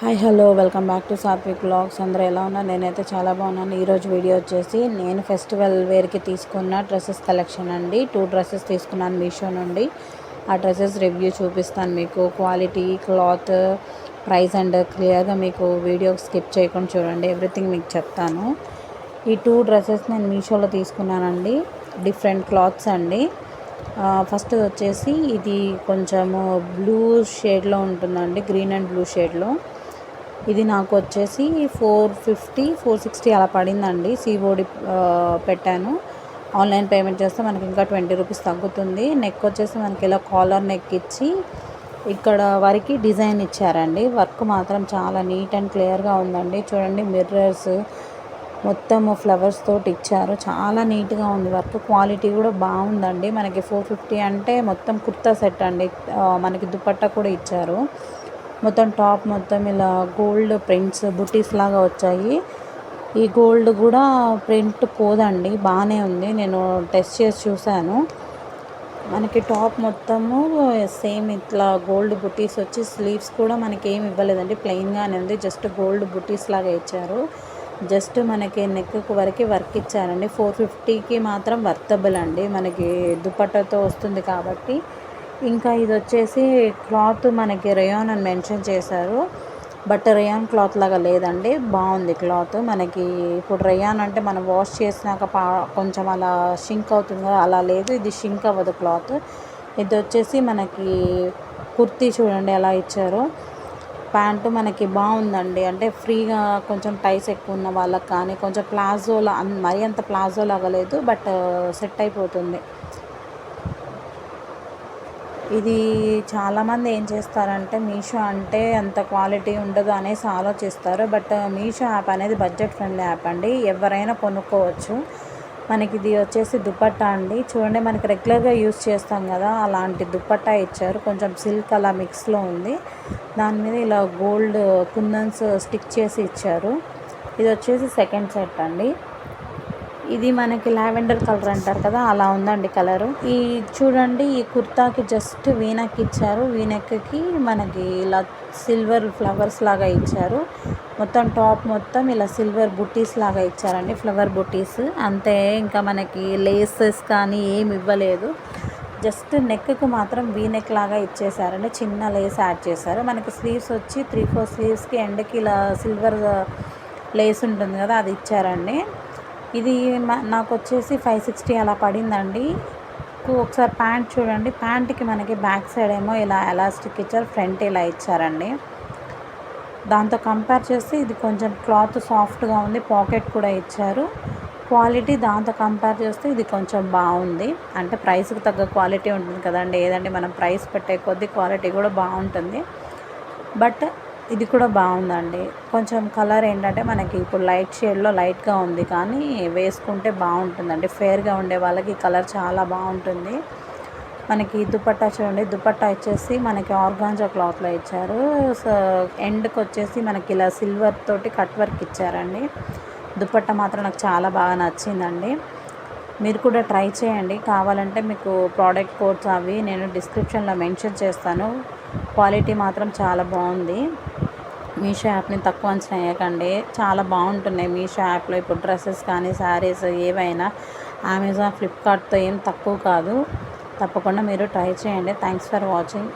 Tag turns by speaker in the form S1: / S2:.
S1: Hi hello welcome back to Satvik vlogs. అందరూ ఎలా ఉన్నారు? నేనైతే చాలా బాగున్నాను. ఈరోజు వీడియో వచ్చేసి నేను ఫెస్టివల్ వేర్కి తీసుకున్న డ్రెస్సెస్ కలెక్షన్ అండి. టూ డ్రెస్సెస్ తీసుకున్నాను మీషో నుండి. ఆ డ్రెస్సెస్ రివ్యూ చూపిస్తాను మీకు. క్వాలిటీ క్లాత్ ప్రైస్ అండ్ క్లియర్గా మీకు వీడియో స్కిప్ చేయకుండా చూడండి. ఎవ్రీథింగ్ మీకు చెప్తాను. ఈ టూ డ్రెస్సెస్ నేను మీషోలో తీసుకున్నానండి. డిఫరెంట్ క్లాత్స్ అండి. ఫస్ట్ వచ్చేసి ఇది కొంచెము బ్లూ షేడ్లో ఉంటుందండి. గ్రీన్ అండ్ బ్లూ షేడ్లో ఇది నాకు వచ్చేసి ఫోర్ ఫిఫ్టీ ఫోర్ సిక్స్టీ అలా పడిందండి. సిఓడి పెట్టాను. ఆన్లైన్ పేమెంట్ చేస్తే మనకి ఇంకా ట్వంటీ రూపీస్ తగ్గుతుంది. నెక్ వచ్చేసి మనకి ఇలా కాలర్ నెక్ ఇచ్చి ఇక్కడ వరకు డిజైన్ ఇచ్చారండి. వర్క్ మాత్రం చాలా నీట్ అండ్ క్లియర్గా ఉందండి. చూడండి మిర్రర్స్ మొత్తం ఫ్లవర్స్ తోటి ఇచ్చారు. చాలా నీట్గా ఉంది వర్క్. క్వాలిటీ కూడా బాగుందండి. మనకి ఫోర్ ఫిఫ్టీ అంటే మొత్తం కుర్తా సెట్ అండి. మనకి దుపట్టా కూడా ఇచ్చారు. మొత్తం టాప్ మొత్తం ఇలా గోల్డ్ ప్రింట్స్ బుటీస్ లాగా వచ్చాయి. ఈ గోల్డ్ కూడా ప్రింట్ పోదండి బాగానే ఉంది. నేను టెస్ట్ చేసి చూశాను. మనకి టాప్ మొత్తము సేమ్ ఇట్లా గోల్డ్ బుటీస్ వచ్చి స్లీవ్స్ కూడా మనకి ఏమి ఇవ్వలేదండి. ప్లెయిన్గానే ఉంది జస్ట్ గోల్డ్ బుటీస్ లాగా ఇచ్చారు. జస్ట్ మనకి నెక్ వరకు వర్క్ ఇచ్చారండి. ఫోర్ ఫిఫ్టీకి మాత్రం వర్తబుల్ అండి. మనకి దుపట్టతో వస్తుంది కాబట్టి ఇంకా ఇది వచ్చేసి క్లాత్ మనకి రేయాన్ అని మెన్షన్ చేశారు. బట్ రేయాన్ క్లాత్ లాగా లేదండి. బాగుంది క్లాత్. మనకి ఇప్పుడు రేయాన్ అంటే మనం వాష్ చేసినాక పా కొంచెం అలా షింక్ అవుతుంది అలా లేదు. ఇది షింక్ అవ్వదు క్లాత్. ఇది వచ్చేసి మనకి కుర్తీ చూడండి ఎలా ఇచ్చారు. ప్యాంటు మనకి బాగుందండి. అంటే ఫ్రీగా కొంచెం టైస్ ఎక్కువ ఉన్న వాళ్ళకి కానీ కొంచెం ప్లాజోలా మరీ అంత ప్లాజో లాగా లేదు. బట్ సెట్ అయిపోతుంది. ఇది చాలామంది ఏం చేస్తారంటే మీషో అంటే అంత క్వాలిటీ ఉండదు అనేసి ఆలోచిస్తారు. బట్ మీషో యాప్ అనేది బడ్జెట్ ఫ్రెండ్లీ యాప్ అండి. ఎవరైనా కొనుక్కోవచ్చు. మనకి ఇది వచ్చేసి దుపట్టా అండి. చూడండి మనకి రెగ్యులర్గా యూస్ చేస్తాం కదా అలాంటి దుపట్టా ఇచ్చారు. కొంచెం సిల్క్ అలా మిక్స్లో ఉంది. దాని మీద ఇలా గోల్డ్ కుందన్స్ స్టిక్ చేసి ఇచ్చారు. ఇది వచ్చేసి సెకండ్ సెట్ అండి. ఇది మనకి లావెండర్ కలర్ అంటారు కదా అలా ఉందండి కలరు. ఈ చూడండి ఈ కుర్తాకి జస్ట్ వీనెక్ ఇచ్చారు. వీనెక్కి మనకి ఇలా సిల్వర్ ఫ్లవర్స్ లాగా ఇచ్చారు. మొత్తం టాప్ మొత్తం ఇలా సిల్వర్ బుట్టీస్ లాగా ఇచ్చారండి ఫ్లవర్ బుట్టీస్ అంతే ఇంకా మనకి లేసెస్ కానీ ఏమి ఇవ్వలేదు. జస్ట్ నెక్కు మాత్రం వీ నెక్ లాగా ఇచ్చేసారండి చిన్న లేస్ యాడ్ చేశారు. మనకి స్లీవ్స్ వచ్చి త్రీ ఫోర్ స్లీవ్స్కి ఎండకి ఇలా సిల్వర్ లేస్ ఉంటుంది కదా అది ఇచ్చారండి. ఇది నాకు వచ్చేసి ఫైవ్ సిక్స్టీ అలా పడిందండి. ఒకసారి ప్యాంట్ చూడండి. ప్యాంట్కి మనకి బ్యాక్ సైడ్ ఏమో ఇలా ఎలాస్టిక్ ఇచ్చారు ఫ్రంట్ ఇలా ఇచ్చారండి. దాంతో కంపేర్ చేస్తే ఇది కొంచెం క్లాత్ సాఫ్ట్గా ఉంది పాకెట్ కూడా ఇచ్చారు. క్వాలిటీ దాంతో కంపేర్ చేస్తే ఇది కొంచెం బాగుంది. అంటే ప్రైస్కి తగ్గ క్వాలిటీ ఉంటుంది కదండి. ఏదండి మనం ప్రైస్ పెట్టే కొద్దీ క్వాలిటీ కూడా బాగుంటుంది. బట్ ఇది కూడా బాగుందండి. కొంచెం కలర్ ఏంటంటే మనకి ఇప్పుడు లైట్ షేడ్లో లైట్గా ఉంది కానీ వేసుకుంటే బాగుంటుందండి. ఫేర్గా ఉండే వాళ్ళకి కలర్ చాలా బాగుంటుంది. మనకి దుపట్టా చూడండి. దుపట్టా వచ్చేసి మనకి ఆర్గాంజా క్లాత్లో ఇచ్చారు. సో ఎండ్కి వచ్చేసి మనకి ఇలా సిల్వర్ తోటి కట్ వర్క్ ఇచ్చారండి. దుపట్టా మాత్రం నాకు చాలా బాగా నచ్చిందండి. మీరు కూడా ట్రై చేయండి. కావాలంటే మీకు ప్రోడక్ట్ కోడ్స్ అవి నేను డిస్క్రిప్షన్లో మెన్షన్ చేస్తాను. క్వాలిటీ మాత్రం చాలా బాగుంది. మీషో యాప్ని తక్కువ అంచనా వేయకండి. చాలా బాగుంటున్నాయి మీషో యాప్లో. ఇప్పుడు డ్రెస్సెస్ కానీ శారీస్ ఏవైనా అమెజాన్ ఫ్లిప్కార్ట్తో ఏం తక్కువ కాదు. తప్పకుండా మీరు ట్రై చేయండి. Thanks for watching.